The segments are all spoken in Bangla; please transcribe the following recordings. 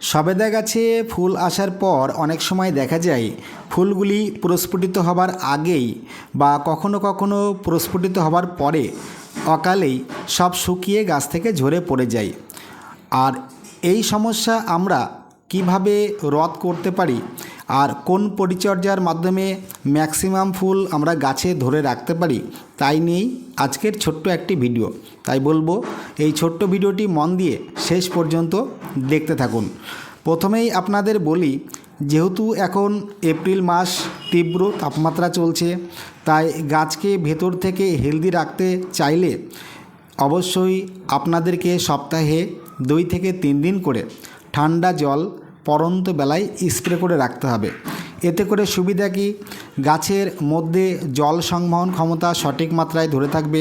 সবেদা গাছে ফুল আসার পর অনেক সময় দেখা যায় ফুলগুলি প্রস্ফুটিত হবার আগেই বা কখনো কখনো প্রস্ফুটিত হবার পরে অকালেই সব শুকিয়ে গাছ থেকে ঝরে পড়ে যায়। আর এই সমস্যা আমরা কীভাবে রদ করতে পারি আর কোন পরিচর্যার মাধ্যমে ম্যাক্সিমাম ফুল আমরা গাছে ধরে রাখতে পারি তাই নিয়েই আজকের ছোট্ট একটি ভিডিও। তাই বলব, এই ছোট্ট ভিডিওটি মন দিয়ে শেষ পর্যন্ত দেখতে থাকুন। প্রথমেই আপনাদের বলি, যেহেতু এখন এপ্রিল মাস, তীব্র তাপমাত্রা চলছে, তাই গাছকে ভেতর থেকে হেলদি রাখতে চাইলে অবশ্যই আপনাদেরকে সপ্তাহে দুই থেকে তিন দিন করে ঠান্ডা জল পরন্ত বেলায় স্প্রে করে রাখতে হবে। এতে করে সুবিধা কি? গাছের মধ্যে জল সংবহন ক্ষমতা সঠিক মাত্রায় ধরে থাকবে,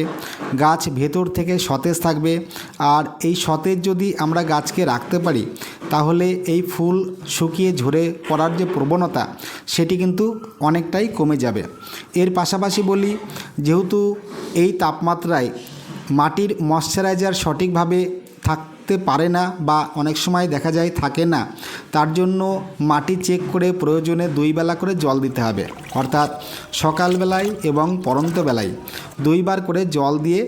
গাছ ভেতর থেকে সতেজ থাকবে। আর এই সতেজ যদি আমরা গাছকে রাখতে পারি, তাহলে এই ফুল শুকিয়ে ঝরে পড়ার যে প্রবণতা, সেটি কিন্তু অনেকটাই কমে যাবে। এর পাশাপাশি বলি, যেহেতু এই তাপমাত্রায় মাটির ময়শ্চারাইজার সঠিকভাবে থাকতে পারে না বা অনেক সময় দেখা যায় থাকে না। তার জন্য মাটি চেক করে প্রয়োজনে দুই বেলা করে জল দিতে হবে। অর্থাৎ সকালবেলায় এবং পরন্ত বেলায় দুইবার করে জল দিয়ে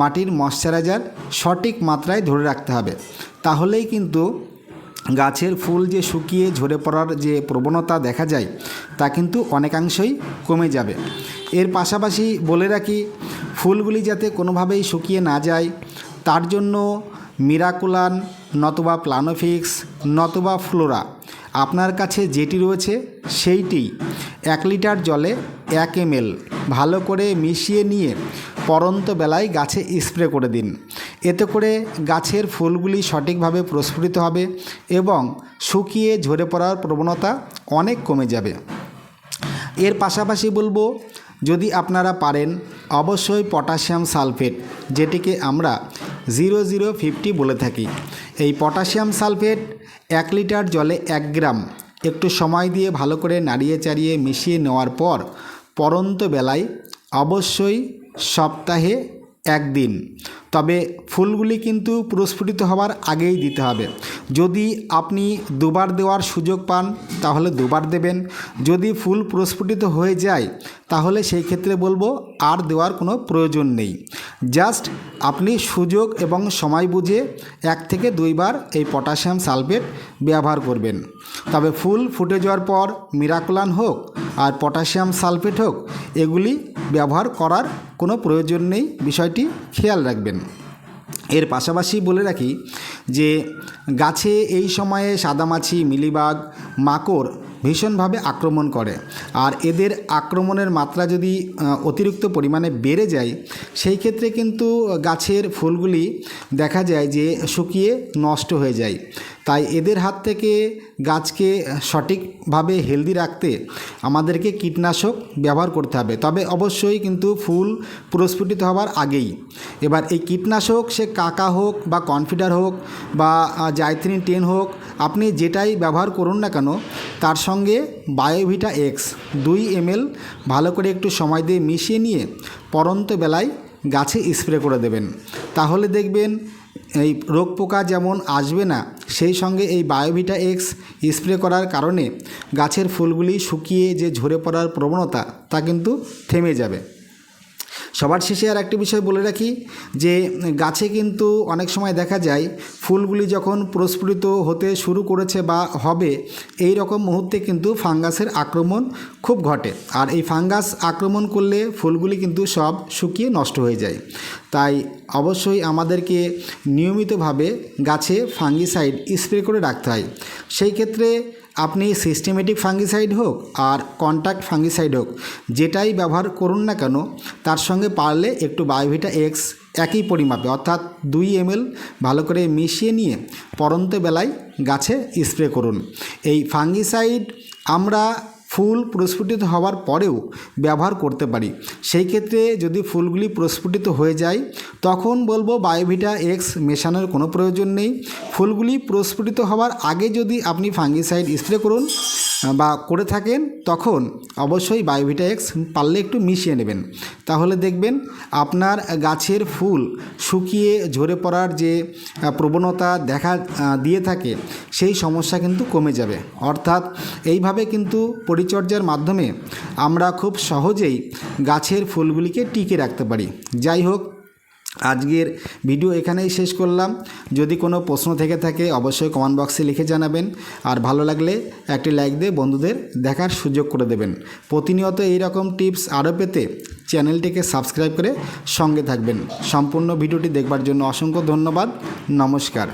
মাটির ময়শ্চারাইজার সঠিক মাত্রায় ধরে রাখতে হবে। তাহলেই কিন্তু গাছের ফুল যে শুকিয়ে ঝরে পড়ার যে প্রবণতা দেখা যায়, তা কিন্তু অনেকাংশই কমে যাবে। এর পাশাপাশি বলে রাখি, ফুলগুলি যাতে কোনোভাবেই শুকিয়ে না যায়, তার জন্য মিরাকুলান, নতবা প্লানোফিক্স, নতবা ফ্লোরা। আপনার কাছে যেটি রয়েছে, সেইটি এক লিটার জলে এক এম ভালো করে মিশিয়ে নিয়ে পরন্ত বেলায় গাছে স্প্রে করে দিন। এতে করে গাছের ফুলগুলি সঠিকভাবে প্রস্ফুটিত হবে এবং শুকিয়ে ঝরে পড়ার প্রবণতা অনেক কমে যাবে। এর পাশাপাশি বলব, যদি আপনারা পারেন, অবশ্যই পটাশিয়াম সালফেট, যেটিকে আমরা জিরো জিরো ফিফটি বলে থাকি। এই পটাশিয়াম সালফেট এক লিটার জলে এক গ্রাম। একটু সময় দিয়ে ভালো করে নাড়িয়ে চাড়িয়ে মিশিয়ে নেওয়ার পর পরন্ত বেলায় অবশ্যই সপ্তাহে একদিন। তবে ফুলগুলি কিন্তু প্রস্ফুটিত হওয়ার আগেই দিতে হবে। যদি আপনি দুবার দেওয়ার সুযোগ পান, তাহলে দুবার দেবেন। যদি ফুল প্রস্ফুটিত হয়ে যায়, তাহলে সেই ক্ষেত্রে বলব আর দেওয়ার কোনো প্রয়োজন নেই। জাস্ট আপনি সুযোগ এবং সময় বুঝে এক থেকে দুইবার এই পটাশিয়াম সালফেট ব্যবহার করবেন। তবে ফুল ফুটে যাওয়ার পর মিরাকুলান হোক আর পটাশিয়াম সালফেট হোক, এগুলি ব্যবহার করার কোনো প্রয়োজন নেই, বিষয়টি খেয়াল রাখবেন। এর পাশাপাশি বলে রাখি যে গাছে এই সময়ে সাদামাছি, মিলিবাগ, মাকড় ভীষণভাবে আক্রমণ করে। আর এদের আক্রমণের মাত্রা যদি অতিরিক্ত পরিমাণে বেড়ে যায়, সেই ক্ষেত্রে কিন্তু গাছের ফুলগুলি দেখা যায় যে শুকিয়ে নষ্ট হয়ে যায়। তাই এদের হাত থেকে গাছকে সঠিকভাবে হেলদি রাখতে আমাদেরকে কীটনাশক ব্যবহার করতে হবে। তবে অবশ্যই কিন্তু ফুল প্রস্ফুটিত হওয়ার আগেই। এবার এই কীটনাশক সে কাকা হোক বা কনফিডার হোক বা জাইথ্রিন টেন হোক আপনি যেটাই ব্যবহার করুন না কেন, তার সঙ্গে বায়োভিটা এক্স দুই এমএল ভালো করে একটু সময় দিয়ে মিশিয়ে নিয়ে পরন্ত বেলায় গাছে স্প্রে করে দেবেন। তাহলে দেখবেন এই রোগ পোকা যেমন আসবে না, সেই সঙ্গে এই বায়োভিটা এক্স স্প্রে করার কারণে গাছের ফুলগুলি শুকিয়ে যে ঝরে পড়ার প্রবণতা তা কিন্তু থেমে যাবে। সবার শেষে আর একটি বিষয় বলে রাখি যে গাছে কিন্তু অনেক সময় দেখা যায় ফুলগুলি যখন প্রস্ফুটিত হতে শুরু করেছে বা হবে, এই রকম মুহূর্তে কিন্তু ফাঙ্গাসের আক্রমণ খুব ঘটে। আর এই ফাঙ্গাস আক্রমণ করলে ফুলগুলি কিন্তু সব শুকিয়ে নষ্ট হয়ে যায়। তাই অবশ্যই আমাদেরকে নিয়মিতভাবে গাছে ফাঙ্গিসাইড স্প্রে করে রাখতে হয়। সেই ক্ষেত্রে আপনি সিস্টেমেটিক ফাঙ্গিসাইড হোক আর কন্ট্যাক্ট ফাঙ্গিসাইড হোক, যেটাই ব্যবহার করুন না কেন, তার সঙ্গে পারলে একটু বায়োভিটা এক্স একই পরিমাপে, অর্থাৎ দুই এমএল ভালো করে মিশিয়ে নিয়ে পরন্ত বেলায় গাছে স্প্রে করুন। এই ফাঙ্গিসাইড আমরা ফুল প্রস্ফুটিত হওয়ার পরেও ব্যবহার করতে পারি। সেই ক্ষেত্রে যদি ফুলগুলি প্রস্ফুটিত হয়ে যায়, তখন বলব বায়োভিটা এক্স মেশানোর কোনো প্রয়োজন নেই। ফুলগুলি প্রস্ফুটিত হওয়ার আগে যদি আপনি ফাঙ্গিসাইড স্প্রে করুন বা করে থাকেন, তখন অবশ্যই বায়োভিটা এক্স পারলে একটু মিশিয়ে নেবেন। তাহলে দেখবেন আপনার গাছের ফুল শুকিয়ে ঝরে পড়ার যে প্রবণতা দেখা দিয়ে থাকে, সেই সমস্যা কিন্তু কমে যাবে। অর্থাৎ এইভাবে কিন্তু পরিচর্যার মাধ্যমে আমরা খুব সহজেই গাছের ফুলগুলিকে টিকে রাখতে পারি। যাই হোক আজকের ভিডিও এখানেই শেষ করলাম। যদি কোনো প্রশ্ন থেকে থাকে, অবশ্যই কমেন্ট বক্সে লিখে জানাবেন। আর ভালো লাগলে একটি লাইক দিয়ে বন্ধুদের দেখার সুযোগ করে দেবেন। প্রতিনিয়ত এই রকম টিপস আরও পেতে চ্যানেলটিকে সাবস্ক্রাইব করে সঙ্গে থাকবেন। সম্পূর্ণ ভিডিওটি দেখবার জন্য অসংখ্য ধন্যবাদ। নমস্কার।